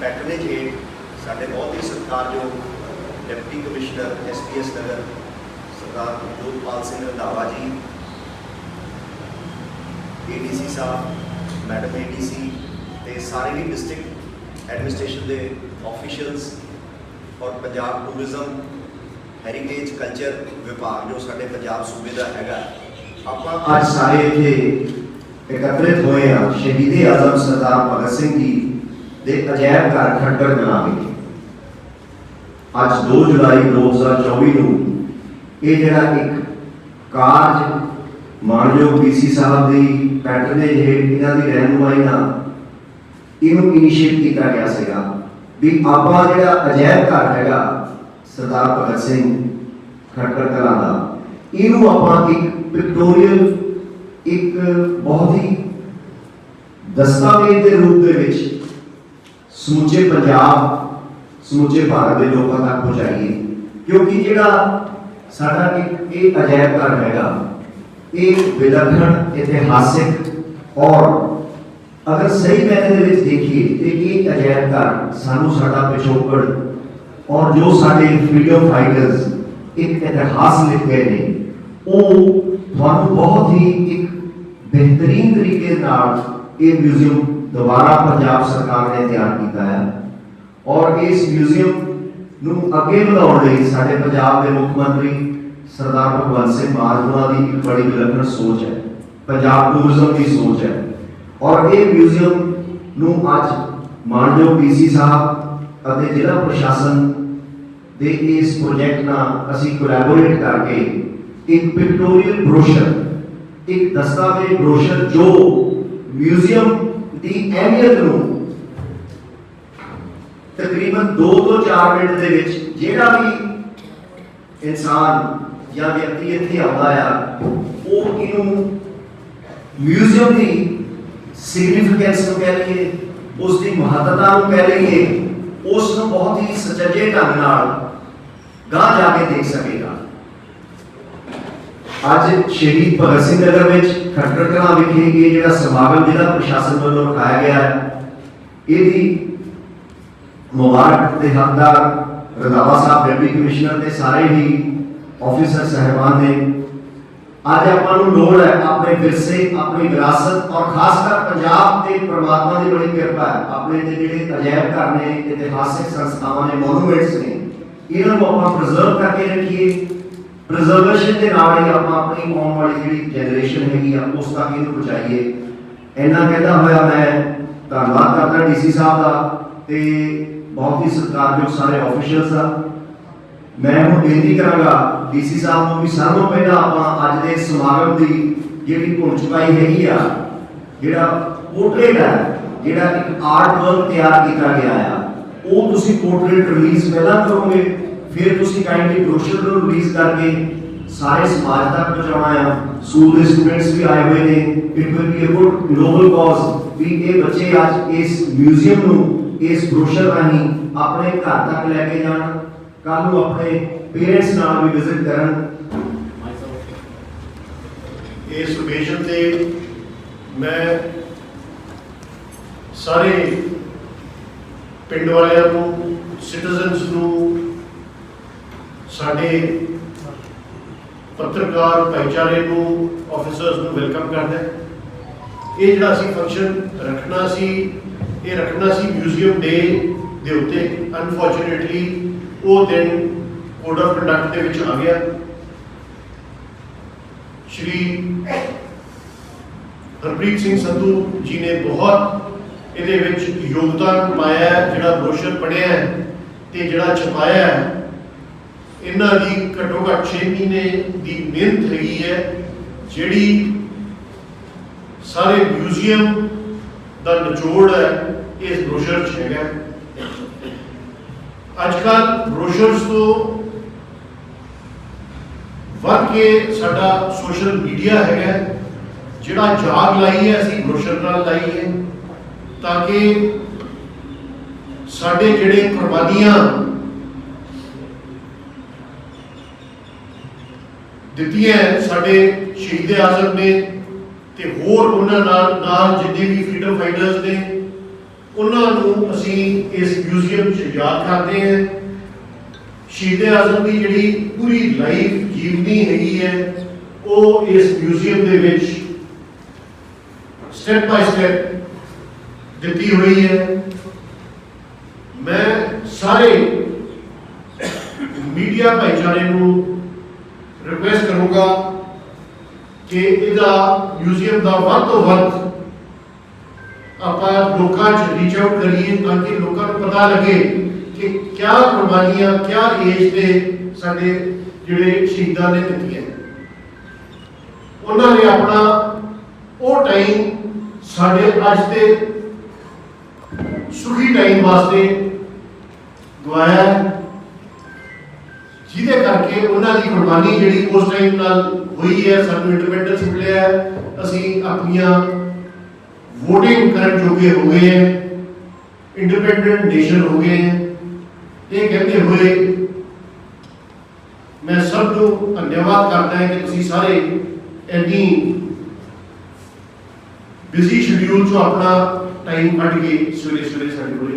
ਪੈਟਰਨੇਜ ਹੇਠ ਸਾਡੇ ਬਹੁਤ ਹੀ ਸਤਿਕਾਰਯੋਗ deputy commissioner SPS Nagar, Sardar Jotpal Singh Randhawa ji ADC ਸਾਹਿਬ, ਮੈਡਮ ਏਡੀਸੀ ਤੇ ਸਾਰੇ ਹੀ ਡਿਸਟ੍ਰਿਕਟ ਐਡਮਿਨਿਸਟ੍ਰੇਸ਼ਨ ਦੇ ਆਫੀਸ਼ੀਅਲਸ ਔਰ ਪੰਜਾਬ ਟੂਰਿਜ਼ਮ ਹੈਰੀਟੇਜ ਕਲਚਰ ਵਿਭਾਗ, ਜੋ ਸਾਡੇ ਪੰਜਾਬ ਸੂਬੇ ਦਾ ਹੈਗਾ। ਆਪਾਂ ਅੱਜ ਸਾਰੇ ਇੱਥੇ ਇਕੱਤਰਿਤ ਹੋਏ ਆ ਸ਼ਹੀਦ ਆਜ਼ਮ ਸਰਦਾਰ ਭਗਤ ਸਿੰਘ ਜੀ ਦੇ ਅਜਾਇਬ ਘਰ ਖੰਡਰ ਬਣਾ ਵਿਖੇ ਅੱਜ 2 ਜੁਲਾਈ 2024 ਨੂੰ ਇਹ ਜਿਹੜਾ ਇੱਕ ਕਾਰਜ ਮਾਨਯੋਗ ਬੀਸੀ ਸਾਹਿਬ ਦੀ ਪੈਟਰਨੇਜ ਹੇਠ ਇਹਨਾਂ ਦੀ ਰਹਿਨੁਮਾਈ ਨਾਲ ਇਹਨੂੰ ਇਨੀਸ਼ੀਏਟ ਕੀਤਾ ਗਿਆ ਸੀਗਾ ਵੀ ਆਪਾਂ ਜਿਹੜਾ ਅਜਾਇਬ ਘਰ ਹੈਗਾ, ਸਰਦਾਰ ਭਗਤ ਸਿੰਘ ਖਟਕੜ ਕਲਾਂ ਦਾ, ਇਹਨੂੰ ਆਪਾਂ ਇੱਕ ਪਿਕਟੋਰੀਅਲ ਇੱਕ ਬਹੁਤ ਹੀ ਦਸਤਾਵੇਜ਼ ਦੇ ਰੂਪ ਦੇ ਵਿੱਚ ਸਮੁੱਚੇ ਪੰਜਾਬ, ਸਮੁੱਚੇ ਭਾਰਤ ਦੇ ਲੋਕਾਂ ਤੱਕ ਪਹੁੰਚਾਈਏ। ਕਿਉਂਕਿ ਜਿਹੜਾ ਸਾਡਾ ਇੱਕ ਇਹ ਅਜਾਇਬ ਘਰ ਹੈਗਾ, ਇਹ ਵਿਲੱਖਣ, ਇਤਿਹਾਸਿਕ ਔਰ ਅਗਰ ਸਹੀ ਮੈਨੇ ਦੇ ਵਿੱਚ ਦੇਖੀਏ ਤੇ ਇਹ ਅਜਾਇਬ ਘਰ ਸਾਨੂੰ ਸਾਡਾ ਪਿਛੋਕੜ ਔਰ ਜੋ ਸਾਡੇ ਫਰੀडम ਫਾਈਟਰਸ ਇੱਕ ਇਤਿਹਾਸ ਲਿਖ ਗਏ ਨੇ, ਉਹ ਤੁਹਾਨੂੰ ਬਹੁਤ ਹੀ ਇੱਕ ਬਿਹਤਰੀਨ ਤਰੀਕੇ ਨਾਲ ਇਹ ਮਿਊਜ਼ੀਅਮ ਦੁਬਾਰਾ ਪੰਜਾਬ ਸਰਕਾਰ ਨੇ ਤਿਆਰ ਕੀਤਾ ਹੈ ਔਰ ਇਸ ਮਿਊਜ਼ੀਅਮ ਨੂੰ ਅੱਗੇ ਵਧਾਉਣ ਲਈ ਸਾਡੇ ਪੰਜਾਬ ਦੇ ਮੁੱਖ ਮੰਤਰੀ ਸਰਦਾਰ ਭਗਵੰਤ ਸਿੰਘ ਮਾਨ ਹੋਣਾ ਦੀ ਇੱਕ ਬੜੀ ਵਿਲੱਖਣ ਸੋਚ ਹੈ, ਪੰਜਾਬ ਟੂਰਿਜ਼ਮ ਦੀ ਸੋਚ ਹੈ। ਔਰ ਇਹ ਮਿਊਜ਼ੀਅਮ ਨੂੰ ਅੱਜ ਮਾਨਯੋਗ ਪੀਸੀ ਸਾਹਿਬ ਅਤੇ ਜ਼ਿਲ੍ਹਾ ਪ੍ਰਸ਼ਾਸਨ ਦੇ ਇਸ ਪ੍ਰੋਜੈਕਟ ਨਾਲ ਅਸੀਂ ਕੋਲੈਬੋਰੇਟ ਕਰਕੇ ਇੱਕ ਪਿਕਟੋਰੀਅਲ ਬ੍ਰੋਸ਼ਰ ਇੱਕ ਦਸਤਾਵੇਜ਼ ਬ੍ਰੋਸ਼ਰ ਜੋ ਮਿਊਜ਼ੀਅਮ ਦੀ ਅਹਿਮੀਅਤ ਨੂੰ ਤਕਰੀਬਨ 2 ਤੋਂ 4 ਮਿੰਟ ਦੇ ਵਿੱਚ ਜਿਹੜਾ ਵੀ ਇਨਸਾਨ ਜਾਂ ਵਿਅਕਤੀ ਇੱਥੇ ਆਉਂਦਾ ਆ, ਉਹ ਇਹਨੂੰ ਮਿਊਜ਼ੀਅਮ ਦੀ ਸਿਗਨੀਫੀਕੈਂਸ ਨੂੰ ਕਹਿ ਲਈਏ ਉਸ ਦੀ ਮਹੱਤਤਾ ਨੂੰ ਕਹਿ ਲਈਏ ਉਸ ਨੂੰ ਬਹੁਤ ਹੀ ਸੁਚੱਜੇ ਢੰਗ ਨਾਲ ਗਾਹ ਜਾ ਕੇ ਦੇਖ ਸਕੇ। ਅੱਜ ਸ਼ਹੀਦ ਭਗਤ ਸਿੰਘ ਨਗਰ ਵਿੱਚ ਖੱਟਰ ਕਲਾਂ ਵਿਖੇ ਇਹ ਜਿਹੜਾ ਸਮਾਗਮ ਜਿਹੜਾ ਪ੍ਰਸ਼ਾਸਨ ਵੱਲੋਂ ਰਖਾਇਆ ਗਿਆ ਹੈ, ਇਹਦੀ ਮੁਬਾਰਕ ਤੇ ਹੱਕਦਾਰ ਰੰਧਾਵਾ ਸਾਹਿਬ ਡਿਪਟੀ ਕਮਿਸ਼ਨਰ ਤੇ ਸਾਰੇ ਹੀ ਆਫੀਸਰ ਸਹਿਬਾਨ ਨੇ। ਅੱਜ ਆਪਾਂ ਨੂੰ ਲੋੜ ਹੈ ਆਪਣੇ ਵਿਰਸੇ, ਆਪਣੀ ਵਿਰਾਸਤ ਔਰ ਖਾਸ ਕਰ ਪੰਜਾਬ ਤੇ ਪ੍ਰਮਾਤਮਾ ਦੀ ਬੜੀ ਕਿਰਪਾ ਹੈ। ਆਪਣੇ ਤੇ ਜਿਹੜੇ ਅਜਾਇਬ ਘਰ ਨੇ, ਇਤਿਹਾਸਿਕ ਸੰਸਥਾਵਾਂ ਨੇ ਮੋਨੂਮੈਂਟਸ ਨੇ, ਇਹਨਾਂ ਨੂੰ ਆਪਾਂ ਪ੍ਰੀਜ਼ਰਵ ਕਰਕੇ ਰੱਖੀਏ। ਪ੍ਰੀਜ਼ਰਵੇਸ਼ਨ ਦੇ ਨਾਲ ਹੀ ਆਪਾਂ ਆਪਣੀ ਆਉਣ ਵਾਲੀ ਜਿਹੜੀ ਜਨਰੇਸ਼ਨ ਹੈਗੀ ਆ, ਉਸ ਤੱਕ ਇਹਨੂੰ ਪਹੁੰਚਾਈਏ। ਇੰਨਾ ਕਹਿੰਦਾ ਹੋਇਆ ਮੈਂ ਧੰਨਵਾਦ ਕਰਦਾ ਡੀਸੀ ਸਾਹਿਬ ਦਾ ਤੇ ਬਹੁਤ ਹੀ ਸਤਿਕਾਰਯੋਗ ਸਾਰੇ ਆਫੀਸ਼ੀਅਲਸ ਦਾ। ਮੈਂ ਹੁਣ ਬੇਨਤੀ ਕਰਾਂਗਾ ਡੀਸੀ ਸਾਹਿਬ ਨੂੰ ਵੀ ਸਾਰਿਆਂ ਤੋਂ ਪਹਿਲਾਂ ਆਪਾਂ ਅੱਜ ਦੇ ਸਮਾਗਮ ਦੀ ਜਿਹੜੀ ਧੁਨ ਚੁਕਾਈ ਹੈਗੀ ਆ, ਜਿਹੜਾ ਪੋਰਟਰੇਟ ਹੈ ਜਿਹੜਾ ਇੱਕ ਆਰਟ ਵਰਕ ਤਿਆਰ ਕੀਤਾ ਗਿਆ ਆ, ਉਹ ਤੁਸੀਂ ਪੋਰਟਰੇਟ ਰਿਲੀਜ਼ ਪਹਿਲਾਂ ਕਰੋਗੇ। ਫਿਰ ਤੁਸੀਂ ਕਾਈਂਡਲੀ ਬ੍ਰੋਸ਼ਰ ਨੂੰ ਰਿਲੀਜ਼ ਕਰਕੇ ਸਾਰੇ ਸਮਾਜ ਤੱਕ ਪਹੁੰਚਾਉਣਾ ਆ। ਸਕੂਲ ਦੇ ਸਟੂਡੈਂਟਸ ਵੀ ਆਏ ਹੋਏ ਨੇ। It will be a good global cause ਵੀ ਇਹ ਬੱਚੇ ਅੱਜ ਇਸ ਮਿਊਜ਼ੀਅਮ ਨੂੰ, ਇਸ ਬ੍ਰੋਸ਼ਰ ਰਾਹੀਂ ਆਪਣੇ ਘਰ ਤੱਕ ਲੈ ਕੇ ਜਾਣ। ਕੱਲ ਨੂੰ ਆਪਣੇ ਪੇਰੈਂਟਸ ਨਾਲ ਵੀ ਵਿਜ਼ਿਟ ਕਰਨ। ਇਸ ਓਕੇਜ਼ਨ ਤੇ ਮੈਂ ਸਾਰੇ ਪਿੰਡ ਵਾਲਿਆਂ ਨੂੰ ਸਿਟੀਜ਼ਨਸ ਨੂੰ ਸਾਡੇ ਪੱਤਰਕਾਰ ਭਾਈਚਾਰੇ ਨੂੰ ਆਫੀਸਰਸ ਨੂੰ ਵੈਲਕਮ ਕਰਦਾ ਇਹ ਜਿਹੜਾ ਅਸੀਂ ਫੰਕਸ਼ਨ ਰੱਖਣਾ ਸੀ, ਇਹ ਰੱਖਣਾ ਸੀ ਮਿਊਜ਼ੀਅਮ ਡੇ ਦੇ ਉੱਤੇ। ਅਨਫੋਰਚੂਨੇਟਲੀ ਉਹ ਦਿਨ ਕੋਡ ਆਫ ਕੰਡਕਟ ਦੇ ਵਿੱਚ ਆ ਗਿਆ। ਸ਼੍ਰੀ ਹਰਪ੍ਰੀਤ ਸਿੰਘ ਸੰਧੂ ਜੀ ਨੇ ਬਹੁਤ ਇਹਦੇ ਵਿੱਚ ਯੋਗਦਾਨ ਪਾਇਆ ਜਿਹੜਾ ਬ੍ਰੋਸ਼ਰ ਪੜਿਆ ਹੈ ਤੇ ਜਿਹੜਾ ਛਪਾਇਆ ਹੈ। ਇਹਨਾਂ ਦੀ ਘੱਟੋ ਘੱਟ 6 ਮਹੀਨੇ ਦੀ ਮਿਹਨਤ ਹੈਗੀ ਹੈ, ਜਿਹੜੀ ਸਾਰੇ ਮਿਊਜ਼ੀਅਮ ਦਾ ਨਿਚੋੜ ਹੈ ਇਸ ਬ੍ਰੋਸ਼ਰ 'ਚ ਹੈਗਾ। ਅੱਜ ਕੱਲ੍ਹ ਬ੍ਰੋਸ਼ਰਸ ਤੋਂ ਵੱਧ ਕੇ ਸਾਡਾ ਸੋਸ਼ਲ ਮੀਡੀਆ ਹੈਗਾ ਜਿਹੜਾ ਜਾਗ ਲਾਈ ਹੈ, ਅਸੀਂ ਬ੍ਰੋਸ਼ਰ ਨਾਲ ਲਾਈ ਹੈ, ਤਾਂ ਕਿ ਸਾਡੇ ਜਿਹੜੇ ਕੁਰਬਾਨੀਆਂ ਦਿੱਤੀਆਂ ਸਾਡੇ ਸ਼ਹੀਦ ਆਜ਼ਮ ਨੇ ਤੇ ਹੋਰ ਉਹਨਾਂ ਨਾਲ ਨਾਲ ਜਿੰਨੇ ਵੀ ਫਰੀडम ਫਾਈਟਰਸ ਨੇ, ਉਹਨਾਂ ਨੂੰ ਅਸੀਂ ਇਸ ਮਿਊਜ਼ੀਅਮ 'ਚ ਯਾਦ ਕਰਦੇ ਹਾਂ। ਸ਼ਹੀਦ ਆਜ਼ਮ ਦੀ ਜਿਹੜੀ ਪੂਰੀ ਲਾਈਫ ਜੀਵਨੀ ਹੈਗੀ ਹੈ, ਉਹ ਇਸ ਮਿਊਜ਼ੀਅਮ ਦੇ ਵਿੱਚ ਸਟੈਪ ਬਾਈ ਸਟੈਪ ਦਿੱਤੀ ਹੋਈ ਹੈ। ਮੈਂ ਸਾਰੇ ਮੀਡੀਆ ਭਾਈਚਾਰੇ ਨੂੰ ਰਿਕੁਐਸਟ ਕਰੂੰਗਾ ਕਿ ਇਹਦਾ ਮਿਊਜ਼ੀਅਮ ਦਾ ਵੱਧ ਤੋਂ ਵੱਧ ਆਪਾਂ ਲੋਕਾਂ 'ਚ ਰੀਚ ਆਊਟ ਕਰੀਏ ਤਾਂ ਕਿ ਲੋਕਾਂ ਨੂੰ ਪਤਾ ਲੱਗੇ ਕਿ ਕਿਆ ਕੁਰਬਾਨੀਆਂ, ਕਿਆ ਏਜ ਤੇ ਸਾਡੇ ਜਿਹੜੇ ਸ਼ਹੀਦਾਂ ਨੇ ਦਿੱਤੀਆਂ। ਉਹਨਾਂ ਨੇ ਆਪਣਾ ਉਹ ਟਾਈਮ ਸਾਡੇ ਅੱਜ ਦੇ ਸੁਖੀ ਟਾਈਮ ਵਾਸਤੇ ਗਵਾਇਆ। ਜਿਹਦੇ ਕਰਕੇ ਉਹਨਾਂ ਦੀ ਕੁਰਬਾਨੀ ਜਿਹੜੀ ਉਸ ਟਾਈਮ ਨਾਲ ਹੋਈ ਹੈ ਸਾਨੂੰ ਇੰਡੀਪੈਂਡੈਂਸ ਮਿਲਿਆ ਹੈ, ਅਸੀਂ ਆਪਣੀਆਂ ਵੋਟਿੰਗ ਕਰਨ ਜੋਗੇ ਹੋ ਗਏ ਹੈ ਇੰਡੀਪੈਂਡੈਂਟ ਨੇਸ਼ਨ ਹੋ ਗਏ ਹੈ। ਇਹ ਕਹਿੰਦੇ ਹੋਏ ਮੈਂ ਸਭ ਨੂੰ ਧੰਨਵਾਦ ਕਰਦਾ ਹਾਂ ਕਿ ਤੁਸੀਂ ਸਾਰੇ ਇੰਨੀ ਬਿਜ਼ੀ ਸ਼ਡਿਊਲ ਚੋਂ ਆਪਣਾ ਟਾਈਮ ਕੱਢ ਕੇ ਸਵੇਰੇ ਸਵੇਰੇ ਸਾਡੇ ਕੋਲ